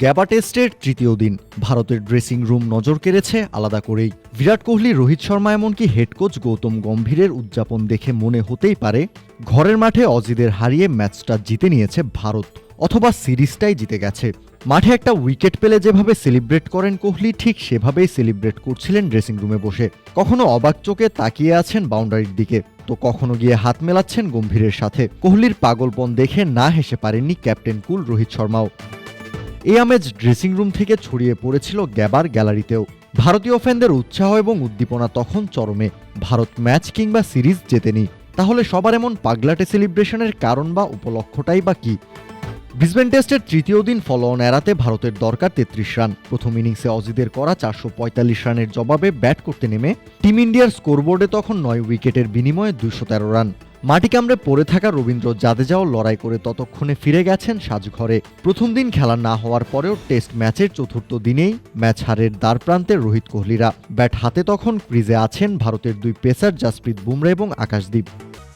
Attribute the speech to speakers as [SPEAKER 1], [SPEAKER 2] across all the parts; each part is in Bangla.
[SPEAKER 1] গ্যাবা টেস্টের তৃতীয় দিন। ভারতের ড্রেসিং রুম নজর কেড়েছে আলাদা করেই। বিরাট কোহলি, রোহিত শর্মা এমনকি হেড কোচ গৌতম গম্ভীরের উদযাপন দেখে মনে হতেই পারে, ঘরের মাঠে অজিদের হারিয়ে ম্যাচটা জিতে নিয়েছে ভারত, অথবা সিরিজটাই জিতে গেছে। মাঠে একটা উইকেট পেলে যেভাবে সেলিব্রেট করেন কোহলি, ঠিক সেভাবেই সেলিব্রেট করছিলেন ড্রেসিং রুমে বসে। কখনো অবাক চোখে তাকিয়ে আছেন বাউন্ডারির দিকে, তো কখনো গিয়ে হাত মেলাচ্ছেন গম্ভীরের সাথে। কোহলির পাগলপন দেখে না হেসে পারেননি ক্যাপ্টেন কুল, রোহিত শর্মাও। এই আমেজ ড্রেসিং রুম থেকে ছড়িয়ে পড়েছিল গ্যাবার গ্যালারিতেও। ভারতীয় ফ্যানদের উৎসাহ এবং উদ্দীপনা তখন চরমে। ভারত ম্যাচ কিংবা সিরিজ জেতেনি। তাহলে সবার এমন পাগলাটে সেলিব্রেশনের কারণ বা উপলক্ষটাই বা কি? ব্রিসবেন টেস্টের তৃতীয় দিন ফলো অন এড়াতে ভারতের দরকার তেত্রিশ রান। প্রথম ইনিংসে অজিদের করা চারশো পঁয়তাল্লিশ রানের জবাবে ব্যাট করতে নেমে টিম ইন্ডিয়ার স্কোরবোর্ডে তখন নয় উইকেটের বিনিময়ে দুশো রান। মাটি কামড়ে পড়ে থাকা রবীন্দ্র জাদেজাও লড়াই করে ততক্ষণে ফিরে গেছেন সাজঘরে। প্রথম দিন খেলা না হওয়ার পরেও টেস্ট ম্যাচের চতুর্থ দিনেই ম্যাচ হারের দ্বার প্রান্তে রোহিত কোহলিরা। ব্যাট হাতে তখন ক্রিজে আছেন ভারতের দুই পেসার জাসপ্রীত বুমরা এবং আকাশদীপ।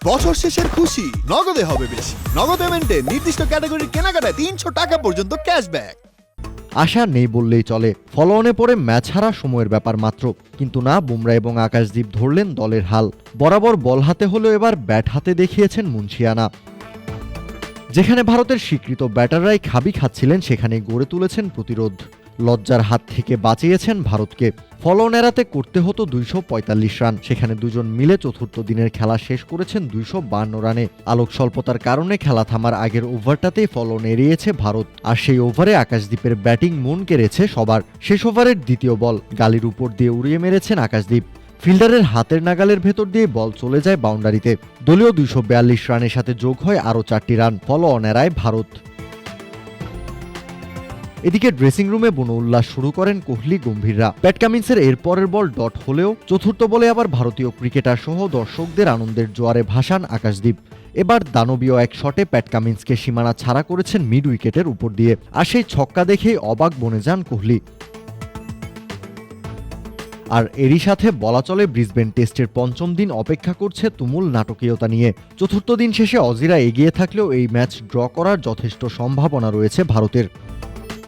[SPEAKER 2] বছর শেষের খুশি, নগদে হবে বেশি। নগদ পেমেন্টে নির্দিষ্ট ক্যাটাগরির কেনাকাটায় তিনশো টাকা পর্যন্ত ক্যাশব্যাক
[SPEAKER 1] আশা নেই বললেই চলে। ফলোঅনে পড়ে ম্যাচ হারা সময়ের ব্যাপার মাত্র। কিন্তু না, বুমরা এবং আকাশদীপ ধরলেন দলের হাল। বরাবর বল হাতে হলেও এবার ব্যাট হাতে দেখিয়েছেন মুন্সিয়ানা। যেখানে ভারতের স্বীকৃত ব্যাটাররাই খাবি খাচ্ছিলেন সেখানে গড়ে তুলেছেন প্রতিরোধ। লজ্জার হাত থেকে বাঁচিয়েছেন ভারতকে। ফলন এড়াতে করতে হতো দুইশো পঁয়তাল্লিশ রান। সেখানে দুজন মিলে চতুর্থ দিনের খেলা শেষ করেছেন দুইশো রানে। আলোক স্বল্পতার কারণে খেলা থামার আগের ওভারটাতেই ফলন এড়িয়েছে ভারত। আর সেই ওভারে আকাশদ্বীপের ব্যাটিং মন কেড়েছে সবার। শেষ ওভারের দ্বিতীয় বল গালির উপর দিয়ে উড়িয়ে মেরেছেন আকাশদ্বীপ। ফিল্ডারের হাতের নাগালের ভেতর দিয়ে বল চলে যায় বাউন্ডারিতে। দলীয় দুইশো বিয়াল্লিশ রানের সাথে যোগ হয় আরও চারটি রান। ফলো অনেরায় ভারত। এদিকে ড্রেসিং রুমে উল্লাস শুরু করেন কোহলি গম্ভীররা। প্যাট কামিন্সের এরপরের বল ডট হলেও চতুর্থ বলে আবার ভারতীয় ক্রিকেটার সহ দর্শকদের আনন্দের জোয়ারে ভাসান আকাশদ্বীপ এবার দানবীয় এক শটে প্যাট কামিন্সকে সীমানা ছাড়া করেছেন মিড উইকেটের উপর দিয়ে। আর সেই ছক্কা দেখেই অবাক বনে যান কোহলি। আর এরই সাথে বলা চলে ব্রিসবেন টেস্টের পঞ্চম দিন অপেক্ষা করছে তুমুল নাটকীয়তা নিয়ে। চতুর্থ দিন শেষে অজিরা এগিয়ে থাকলেও এই ম্যাচ ড্র করার যথেষ্ট সম্ভাবনা রয়েছে ভারতের।